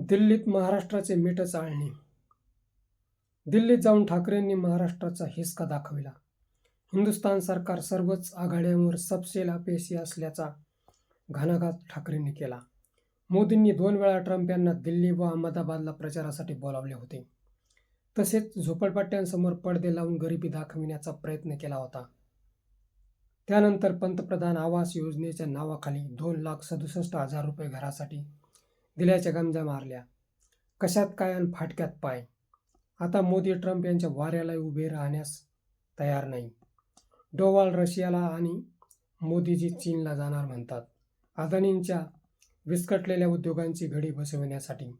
दिल्लीत महाराष्ट्राचे मीठ चाळणे. दिल्लीत जाऊन ठाकरेंनी महाराष्ट्राचा हिसका दाखविला. हिंदुस्थान सरकार सर्वच आघाड्यांवर सबसेला पेशी असल्याचा घणाघात ठाकरेंनी केला. मोदींनी दोन वेळा ट्रम्प यांना दिल्ली व अहमदाबादला प्रचारासाठी बोलावले होते. तसेच झोपडपट्ट्यांसमोर पडदे लावून गरिबी दाखविण्याचा प्रयत्न केला होता. त्यानंतर पंतप्रधान आवास योजनेच्या नावाखाली दोन लाख सदुसष्ट हजार रुपये घरासाठी दिल्याच्या गंजा मारल्या. कशात काय आणि फाटक्यात पाय. आता मोदी ट्रम्प यांच्या वाऱ्याला उभे राहण्यास तयार नाही. डोवाल रशियाला आणि मोदीजी चीनला जाणार म्हणतात. अदानींच्या विस्कटलेल्या उद्योगांची घडी बसविण्यासाठी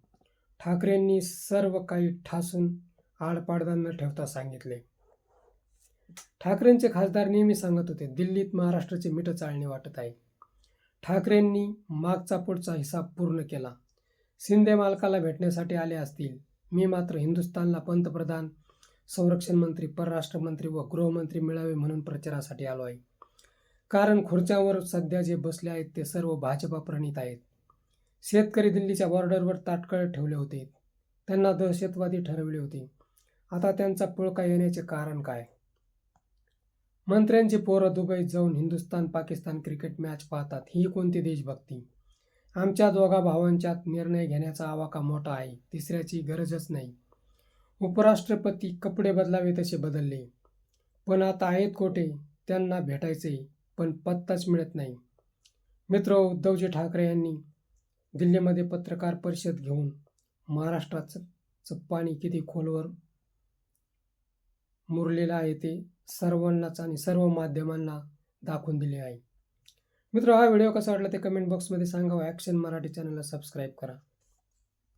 ठाकरेंनी सर्व काही ठासून आडपाडदा न ठेवता सांगितले. ठाकरेंचे खासदार नेहमी सांगत होते दिल्लीत महाराष्ट्राची मिठं चालणे वाटत आहे. ठाकरेंनी मागचा पुढचा हिसाब पूर्ण केला. शिंदे मालकाला भेटण्यासाठी आले असतील. मी मात्र हिंदुस्थानला पंतप्रधान संरक्षण मंत्री परराष्ट्र मंत्री व गृहमंत्री मिळावे म्हणून प्रचारासाठी आलो आहे. कारण खुर्च्यावर सध्या जे बसले आहेत ते सर्व भाजपा प्रणित आहेत. शेतकरी दिल्लीच्या बॉर्डरवर ताटकळ ठेवले होते. त्यांना दहशतवादी ठरवले होते. आता त्यांचा पुळका येण्याचे कारण काय? मंत्र्यांची पोरं दुबईत जाऊन हिंदुस्थान पाकिस्तान क्रिकेट मॅच पाहतात. ही कोणती देशभक्ती? आमच्या दोघा भावांच्यात निर्णय घेण्याचा आवाका मोठा आहे तिसऱ्याची गरजच नाही. उपराष्ट्रपती कपडे बदलावे तसे बदलले. पण आता आहेत कोठे त्यांना भेटायचे पण पत्ताच मिळत नाही. मित्र उद्धवजी ठाकरे यांनी दिल्लीमध्ये पत्रकार परिषद घेऊन महाराष्ट्राचं पाणी किती खोलवर मुरलेलं आहे ते सर्वांनाच आणि सर्व माध्यमांना दाखवून दिले आहे. मित्र हा व्हिडिओ कसा वाटला ते कमेंट बॉक्समध्ये सांगा ॲक्शन मराठी चॅनलला सबस्क्राईब करा.